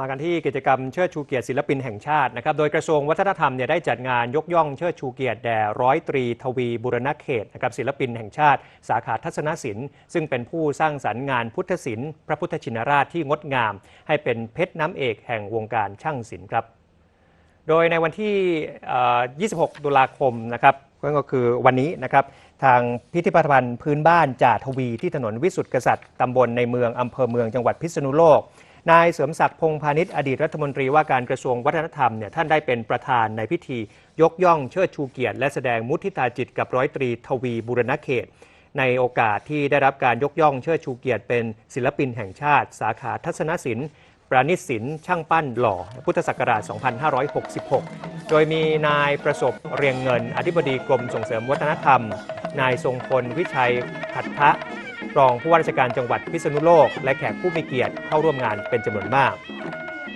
มากันที่กิจกรรมเชิดชูเกียรติศิลปินแห่งชาตินะครับ โดยกระทรวงวัฒนธรรมเนี่ยได้จัดงานยกย่องเชิดชูเกียรติแด่ร้อยตรีทวีบุรณเขตนะครับศิลปินแห่งชาติ สาขาทัศนศิลป์ ซึ่งเป็นผู้สร้างสรรค์งานพุทธศิลป์พระพุทธชินราชที่งดงาม ให้เป็นเพชรน้ำเอกแห่งวงการช่างศิลป์ครับ โดยในวันที่ 26 ตุลาคมนะครับก็คือวันนี้นะครับทางพิพิธภัณฑ์พื้นบ้านจ่าทวีที่ถนนวิสุทธิกษัตริย์ตำบลในเมืองอำเภอเมืองจังหวัดพิษณุโลก นายเสริมศักดิ์พงษ์พาณิชย์อดีตรัฐมนตรีว่าการกระทรวงวัฒนธรรมเนี่ยท่านได้เป็นประธานในพิธี ยกย่องเชิดชูเกียรติ และแสดงมุทิตาจิตกับร้อยตรีทวีบุรณเขต ในโอกาสที่ได้รับการยกย่องเชิดชูเกียรติเป็นศิลปินแห่งชาติ สาขาทัศนศิลป์ประณิตศิลป์ช่างปั้นหล่อ พุทธศักราช 2566 โดยมีนายประสบเรียงเงิน อธิบดีกรมส่งเสริมวัฒนธรรม นายทรงพลวิชัยขัตทะ รองผู้ว่าราชการจังหวัดพิษณุโลก และแขกผู้มีเกียรติเข้าร่วมงานเป็นจำนวนมาก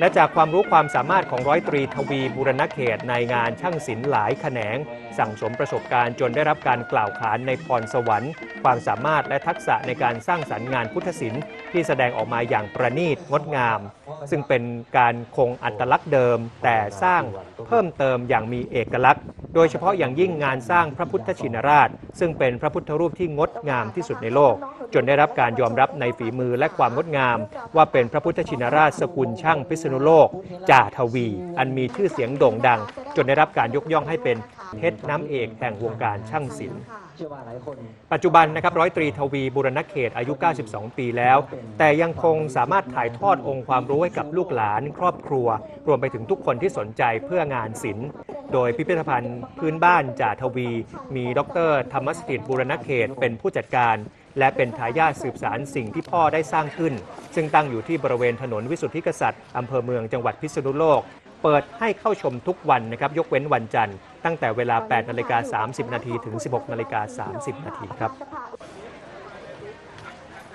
และจากความรู้ความสามารถของร้อยตรีทวีบุรณเขตในงานช่างศิลป์หลายแขนง สั่งสมประสบการณ์จนได้รับการกล่าวขานในพรสวรรค์ ความสามารถและทักษะในการสร้างสรรค์งานพุทธศิลป์ที่แสดงออกมาอย่างประณีตงดงาม ซึ่งเป็นการคงอัตลักษณ์เดิม แต่สร้างเพิ่มเติมอย่างมีเอกลักษณ์ โดยเฉพาะอย่างยิ่งงานสร้างพระพุทธชินราช ซึ่งเป็นพระพุทธรูปที่งดงามที่สุดในโลก จนได้รับการยอมรับในฝีมือและความงดงาม ว่าเป็นพระพุทธชินราชสกุลช่างพิษณุโลก จ่าทวี อันมีชื่อเสียงโด่งดัง จนได้รับการยกย่องให้เป็นเพชรน้ำเอกแห่งวงการช่างศิลป์ปัจจุบันนะครับร้อยตรีทวีบุรณเขตอายุ 92 ปีแล้ว แต่ยังคงสามารถถ่ายทอดองค์ความรู้ให้กับลูกหลาน ครอบครัว รวมไปถึงทุกคนที่สนใจเพื่องานศิลป์ โดยพิพิธภัณฑ์พื้นบ้านจ่าทวี มีดรธรรมสถิตบุรณเขตเป็นผู้จัดการ และเป็นทายาทสืบสารสิ่งที่พ่อได้สร้างขึ้น ซึ่งตั้งอยู่ที่บริเวณถนนวิสุทธิกษัตริย์อำเภอเมืองจังหวัดพิษณุโลก เปิดให้เข้าชมทุกวันนะครับ ยกเว้นวันจันทร์ ตั้งแต่เวลา 8 นาฬิกา 30 นาทีถึง 16 นาฬิกา 30 นาทีครับ